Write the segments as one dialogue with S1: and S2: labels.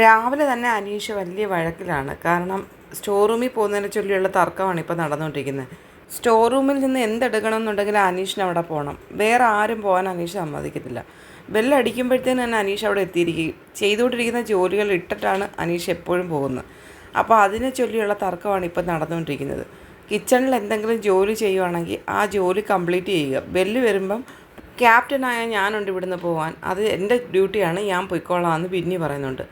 S1: രാവിലെ തന്നെ അനീഷ് വലിയ വഴക്കിലാണ്. കാരണം സ്റ്റോർ റൂമിൽ പോകുന്നതിനെ ചൊല്ലിയുള്ള തർക്കമാണ് ഇപ്പോൾ നടന്നുകൊണ്ടിരിക്കുന്നത്. സ്റ്റോർ റൂമിൽ നിന്ന് എന്തെടുക്കണം എന്നുണ്ടെങ്കിൽ അനീഷിന് അവിടെ പോകണം. വേറെ ആരും പോകാൻ അനീഷ് സമ്മതിക്കത്തില്ല. ബെല്ലടിക്കുമ്പോഴത്തേന് തന്നെ അനീഷ് അവിടെ എത്തിയിരിക്കും. ചെയ്തുകൊണ്ടിരിക്കുന്ന ജോലികൾ ഇട്ടിട്ടാണ് അനീഷ് എപ്പോഴും പോകുന്നത്. അപ്പോൾ അതിനെ ചൊല്ലിയുള്ള തർക്കമാണ് ഇപ്പോൾ നടന്നുകൊണ്ടിരിക്കുന്നത്. കിച്ചണിൽ എന്തെങ്കിലും ജോലി ചെയ്യുവാണെങ്കിൽ ആ ജോലി കംപ്ലീറ്റ് ചെയ്യുക. ബെല്ല് വരുമ്പം ക്യാപ്റ്റനായ ഞാനുണ്ട് ഇവിടുന്ന് പോകാൻ അത് എന്റെ ഡ്യൂട്ടിയാണ് ഞാൻ പൊയ്ക്കോളാം എന്ന് പിന്നി പറയുന്നുണ്ട്.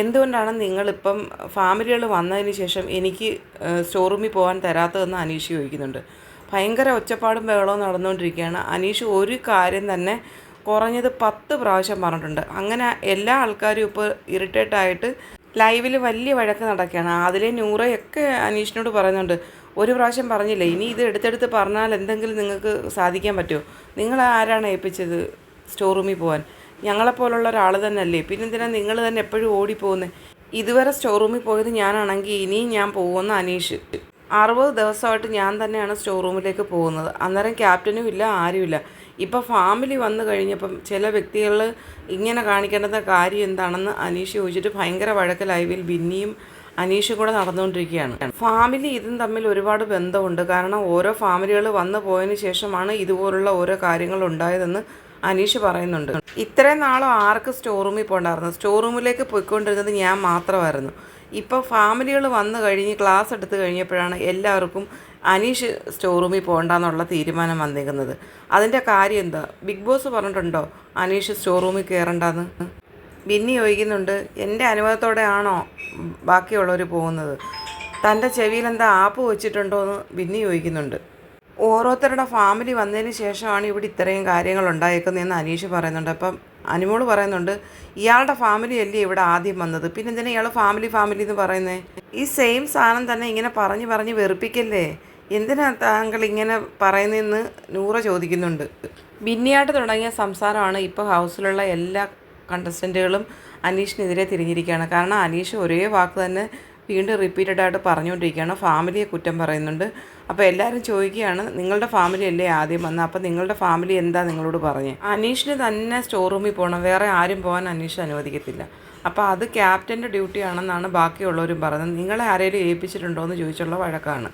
S1: എന്തുകൊണ്ടാണ് നിങ്ങളിപ്പം ഫാമിലികൾ വന്നതിന് ശേഷം എനിക്ക് സ്റ്റോർ റൂമിൽ പോകാൻ തരാത്തതെന്ന് അനീഷ് ചോദിക്കുന്നുണ്ട്. ഭയങ്കര ഒച്ചപ്പാടും ബഹളവും നടന്നുകൊണ്ടിരിക്കുകയാണ്. അനീഷ് ഒരു കാര്യം തന്നെ കുറഞ്ഞത് പത്ത് പ്രാവശ്യം പറഞ്ഞിട്ടുണ്ട്. അങ്ങനെ എല്ലാ ആൾക്കാരും ഇപ്പോൾ ഇറിറ്റേറ്റ് ആയിട്ട് ലൈവിൽ വലിയ വഴക്ക് നടക്കുകയാണ്. അതിലെ നൂറയൊക്കെ അനീഷിനോട് പറയുന്നുണ്ട്. ഒരു പ്രാവശ്യം പറഞ്ഞില്ലേ ഇനി ഇത് എടുത്തെടുത്ത് പറഞ്ഞാൽ എന്തെങ്കിലും നിങ്ങൾക്ക് സാധിക്കാൻ പറ്റുമോ? നിങ്ങൾ ആരാണ് ഏൽപ്പിച്ചത് സ്റ്റോർ റൂമിൽ പോകാൻ ഞങ്ങളെപ്പോലുള്ള ഒരാൾ തന്നെ അല്ലേ പിന്നെ എന്തിനാണ് നിങ്ങൾ തന്നെ എപ്പോഴും ഓടിപ്പോകുന്നത് ഇതുവരെ സ്റ്റോർ റൂമിൽ പോയത് ഞാനാണെങ്കിൽ ഇനിയും ഞാൻ പോകുമെന്ന് അനീഷ്. അറുപത് ദിവസമായിട്ട് ഞാൻ തന്നെയാണ് സ്റ്റോർ റൂമിലേക്ക് പോകുന്നത്. അന്നേരം ക്യാപ്റ്റനും ഇല്ല ആരുമില്ല ഇപ്പോൾ ഫാമിലി വന്നു കഴിഞ്ഞപ്പം ചില വ്യക്തികൾ ഇങ്ങനെ കാണിക്കേണ്ടുന്ന കാര്യം എന്താണെന്ന് അനീഷ് ചോദിച്ചിട്ട് ഭയങ്കര വഴക്ക് ലൈവിൽ ബിന്നിയും അനീഷും കൂടെ നടന്നുകൊണ്ടിരിക്കുകയാണ്. ഫാമിലി ഇതും തമ്മിൽ ഒരുപാട് ബന്ധമുണ്ട്. കാരണം ഓരോ ഫാമിലികൾ വന്നു പോയതിനു ശേഷമാണ് ഇതുപോലുള്ള ഓരോ കാര്യങ്ങൾ ഉണ്ടായതെന്ന് അനീഷ് പറയുന്നുണ്ട്. ഇത്രയും നാളും ആർക്ക് സ്റ്റോർ റൂമിൽ പോകണ്ടായിരുന്നു? സ്റ്റോർ റൂമിലേക്ക് പോയിക്കൊണ്ടിരുന്നത് ഞാൻ മാത്രമായിരുന്നു. ഇപ്പോൾ ഫാമിലികൾ വന്നു കഴിഞ്ഞ് ക്ലാസ് എടുത്തു കഴിഞ്ഞപ്പോഴാണ് എല്ലാവർക്കും അനീഷ് സ്റ്റോർ റൂമിൽ പോകണ്ടെന്നുള്ള തീരുമാനം വന്നിരിക്കുന്നത്. അതിന്റെ കാര്യം എന്താ? ബിഗ് ബോസ് പറഞ്ഞിട്ടുണ്ടോ? അനീഷ് സ്റ്റോർ റൂമിൽ കയറണ്ടെന്ന്? ബിന്നി ചോദിക്കുന്നുണ്ട് എന്റെ അനുഭവത്തോടെ ആണോ ബാക്കിയുള്ളവർ പോകുന്നത്? തന്റെ ചെവിയിൽ എന്താ ആപ്പ് വെച്ചിട്ടുണ്ടോ എന്ന് ബിന്നി ചോദിക്കുന്നുണ്ട് ഓരോരുത്തരുടെ ഫാമിലി വന്നതിന് ശേഷമാണ് ഇവിടെ ഇത്രയും കാര്യങ്ങൾ ഉണ്ടായേക്കുന്നതെന്ന് അനീഷ് പറയുന്നുണ്ട്. അപ്പം അനുമോൾ പറയുന്നുണ്ട് ഇയാളുടെ ഫാമിലി അല്ലേ ഇവിടെ ആദ്യം വന്നത്? പിന്നെ എന്തിനാ ഇയാൾ ഫാമിലി ഫാമിലി എന്ന് പറയുന്നത് ഈ സെയിം സാധനം തന്നെ ഇങ്ങനെ പറഞ്ഞ് പറഞ്ഞ് വെറുപ്പിക്കല്ലേ? എന്തിനാ താങ്കൾ ഇങ്ങനെ പറയുന്നതെന്ന് നൂറ ചോദിക്കുന്നുണ്ട്. ബിന്നിയായിട്ട് തുടങ്ങിയ സംസാരമാണ് ഇപ്പോൾ ഹൗസിലുള്ള എല്ലാ കണ്ടസ്റ്റന്റുകളും അനീഷിനെതിരെ തിരിഞ്ഞിരിക്കുകയാണ്. കാരണം അനീഷ് ഒരേ വാക്ക് തന്നെ വീണ്ടും റിപ്പീറ്റഡ് ആയിട്ട് പറഞ്ഞുകൊണ്ടിരിക്കുകയാണ്. ഫാമിലിയെ കുറ്റം പറയുന്നുണ്ട്. അപ്പോൾ എല്ലാവരും ചോദിക്കുകയാണ് നിങ്ങളുടെ ഫാമിലി അല്ലേ ആദ്യം വന്നത്? അപ്പോൾ നിങ്ങളുടെ ഫാമിലി എന്താ നിങ്ങളോട് പറഞ്ഞ്? അനീഷിന് തന്നെ സ്റ്റോർ റൂമിൽ പോകണം. വേറെ ആരും പോകാൻ അനീഷ് അനുവദിക്കത്തില്ല. അപ്പോൾ അത് ക്യാപ്റ്റന്റെ ഡ്യൂട്ടി ആണെന്നാണ് ബാക്കിയുള്ളവരും പറയുന്നത്. നിങ്ങളെ ആരെങ്കിലും ഏൽപ്പിച്ചിട്ടുണ്ടോ? എന്ന് ചോദിച്ചുള്ള വഴക്കാണ്.